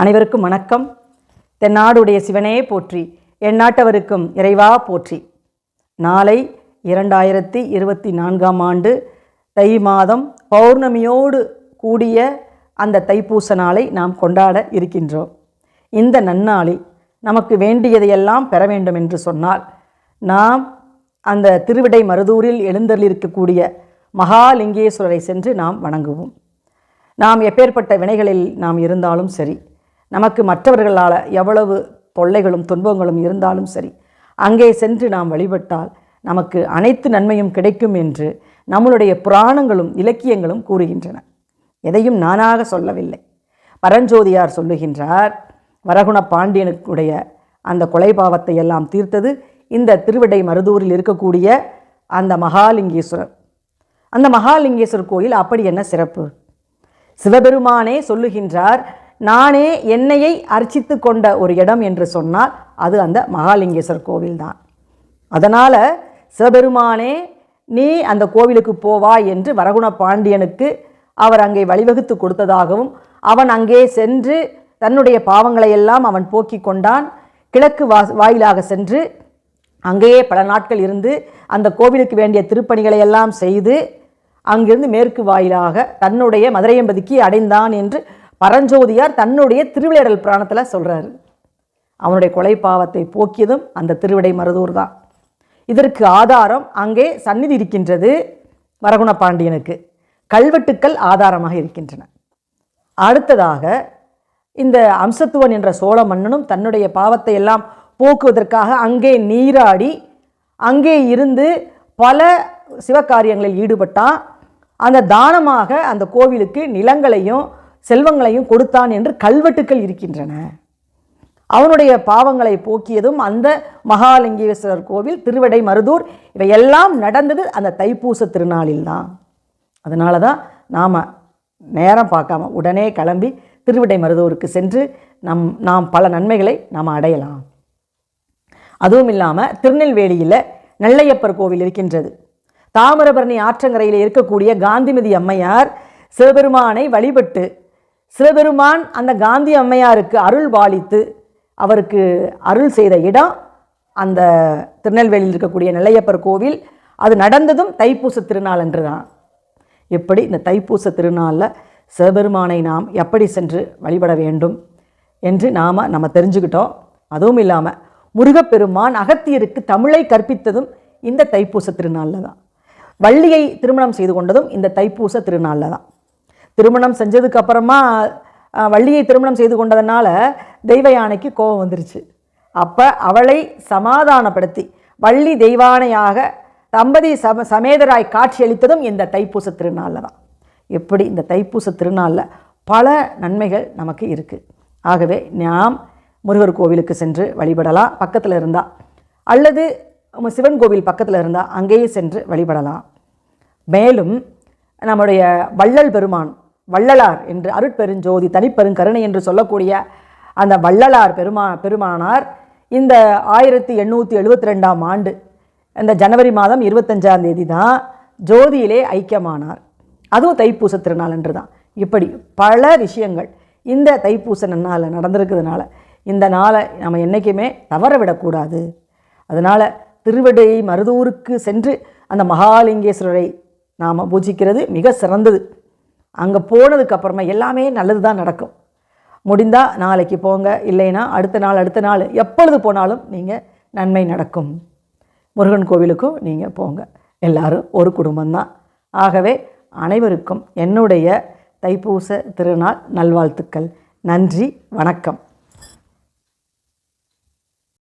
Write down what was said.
அனைவருக்கும் வணக்கம். தென்னாடுடைய சிவனே போற்றி என் நாட்டவருக்கும் இறைவா போற்றி. நாளை இரண்டாயிரத்தி இருபத்தி நான்காம் ஆண்டு தை மாதம் பௌர்ணமியோடு கூடிய அந்த தைப்பூச நாளை நாம் கொண்டாட இருக்கின்றோம். இந்த நன்னாளில் நமக்கு வேண்டியதையெல்லாம் பெற வேண்டும் என்று சொன்னால் நாம் அந்த திருவிடை மருதூரில் எழுந்தருளிருக்கக்கூடிய மகாலிங்கேஸ்வரரை சென்று நாம் வணங்குவோம். நாம் எப்பேற்பட்ட வினைகளில் நாம் இருந்தாலும் சரி நமக்கு மற்றவர்களால் எவ்வளவு தொல்லைகளும் துன்பங்களும் இருந்தாலும் சரி அங்கே சென்று நாம் வழிபட்டால் நமக்கு அனைத்து நன்மையும் கிடைக்கும் என்று நம்மளுடைய புராணங்களும் இலக்கியங்களும் கூறுகின்றன. எதையும் நானாக சொல்லவில்லை. பரஞ்சோதியார் சொல்லுகின்றார் வரகுண பாண்டியனுக்குடைய அந்த கொலை பாவத்தை எல்லாம் தீர்த்தது இந்த திருவிடை மருதூரில் இருக்கக்கூடிய அந்த மகாலிங்கேஸ்வரர். அந்த மகாலிங்கேஸ்வரர் கோயில் அப்படி என்ன சிறப்பு? சிவபெருமானே சொல்லுகின்றார் நானே என்னையை அர்ச்சித்து கொண்ட ஒரு இடம் என்று சொன்னால் அது அந்த மகாலிங்கேஸ்வரர் கோவில்தான். அதனால் சிவபெருமானே நீ அந்த கோவிலுக்கு போவா என்று வரகுண பாண்டியனுக்கு அவர் அங்கே வழிவகுத்து கொடுத்ததாகவும் அவன் அங்கே சென்று தன்னுடைய பாவங்களை எல்லாம் அவன் போக்கி கொண்டான். கிழக்கு வா வாயிலாக சென்று அங்கேயே பல நாட்கள் இருந்து அந்த கோவிலுக்கு வேண்டிய திருப்பணிகளை எல்லாம் செய்து அங்கிருந்து மேற்கு வாயிலாக தன்னுடைய மதுரையம்பதிக்கு அடைந்தான் என்று பரஞ்சோதியார் தன்னுடைய திருவிளையாடல் புராணத்தில் சொல்கிறாரு அவனுடைய கொலை பாவத்தை போக்கியதும் அந்த திருவிடை மருதூர் தான். இதற்கு ஆதாரம் அங்கே சந்நிதி இருக்கின்றது வரகுண பாண்டியனுக்கு கல்வெட்டுக்கள் ஆதாரமாக இருக்கின்றன. அடுத்ததாக இந்த அம்சத்துவன் என்ற சோழ மன்னனும் தன்னுடைய பாவத்தை எல்லாம் போக்குவதற்காக அங்கே நீராடி அங்கே இருந்து பல சிவகாரியங்களில் ஈடுபட்டான். அந்த தானமாக அந்த கோவிலுக்கு நிலங்களையும் செல்வங்களையும் கொடுத்தான் என்று கல்வெட்டுக்கள் இருக்கின்றன. அவனுடைய பாவங்களை போக்கியதும் அந்த மகாலிங்கேஸ்வரர் கோவில் திருவிடை மருதூர் இவையெல்லாம் நடந்தது அந்த தைப்பூச திருநாளில் தான் அதனால தான் நாம் நேரம் பார்க்காம உடனே கிளம்பி திருவிடை மருதூருக்கு சென்று நம் நாம் பல நன்மைகளை நாம் அடையலாம். அதுவும் இல்லாமல் திருநெல்வேலியில் நெல்லையப்பர் கோவில் இருக்கின்றது. தாமிரபரணி ஆற்றங்கரையில் இருக்கக்கூடிய காந்திமதி அம்மையார் சிவபெருமானை வழிபட்டு சிவபெருமான் அந்த காந்தி அம்மையாருக்கு அருள் பாலித்து அவருக்கு அருள் செய்த இடம் அந்த திருநெல்வேலியில் இருக்கக்கூடிய நிலையப்பர் கோவில். அது நடந்ததும் தைப்பூச திருநாள் என்று தான் எப்படி இந்த தைப்பூச திருநாளில் சிவபெருமானை நாம் எப்படி சென்று வழிபட வேண்டும் என்று நாம் நம்ம தெரிஞ்சுக்கிட்டோம். அதுவும் இல்லாமல் முருகப்பெருமான் அகத்தியருக்கு தமிழை கற்பித்ததும் இந்த தைப்பூச திருநாளில் தான் வள்ளியை திருமணம் செய்து கொண்டதும் இந்த தைப்பூச திருநாளில் தான் திருமணம் செஞ்சதுக்கு அப்புறமா வள்ளியை திருமணம் செய்து கொண்டதுனால தெய்வ யானைக்கு கோபம் வந்துருச்சு. அப்போ அவளை சமாதானப்படுத்தி வள்ளி தெய்வானையாக தம்பதி சம சமேதராய் காட்சியளித்ததும் இந்த தைப்பூச திருநாளில் தான். எப்படி இந்த தைப்பூச திருநாளில் பல நன்மைகள் நமக்கு இருக்குது ஆகவே நாம் முருகர் கோவிலுக்கு சென்று வழிபடலாம் பக்கத்தில் இருந்தால் அல்லது நம்ம சிவன் கோவில் பக்கத்தில் இருந்தால் அங்கேயே சென்று வழிபடலாம். மேலும் நம்முடைய வள்ளல் பெருமான் வள்ளலார் என்று அருட்பெருஞ்சோதி தனிப்பெருங்கருணை என்று சொல்லக்கூடிய அந்த வள்ளலார் பெருமா பெருமானார் இந்த ஆயிரத்தி எண்ணூற்றி எழுபத்தி ரெண்டாம் ஆண்டு இந்த ஜனவரி மாதம் இருபத்தஞ்சாம் தேதி தான் ஜோதியிலே ஐக்கியமானார். அதுவும் தைப்பூச திருநாள் என்று தான் இப்படி பல விஷயங்கள் இந்த தைப்பூச நன்னாளில் நடந்திருக்கிறதுனால இந்த நாளை நம்ம என்றைக்குமே தவற விடக்கூடாது. அதனால் திருவிடை மருதூருக்கு சென்று அந்த மகாலிங்கேஸ்வரரை நாம் பூஜிக்கிறது மிக சிறந்தது. அங்கே போனதுக்கப்புறமா எல்லாமே நல்லது தான் நடக்கும். முடிந்தால் நாளைக்கு போங்க இல்லைன்னா அடுத்த நாள் அடுத்த நாள் எப்பொழுது போனாலும் நீங்கள் நன்மை நடக்கும். முருகன் கோவிலுக்கும் நீங்கள் போங்க. எல்லாரும் ஒரு குடும்பம்தான். ஆகவே அனைவருக்கும் என்னுடைய தைப்பூச திருநாள் நல்வாழ்த்துக்கள். நன்றி வணக்கம்.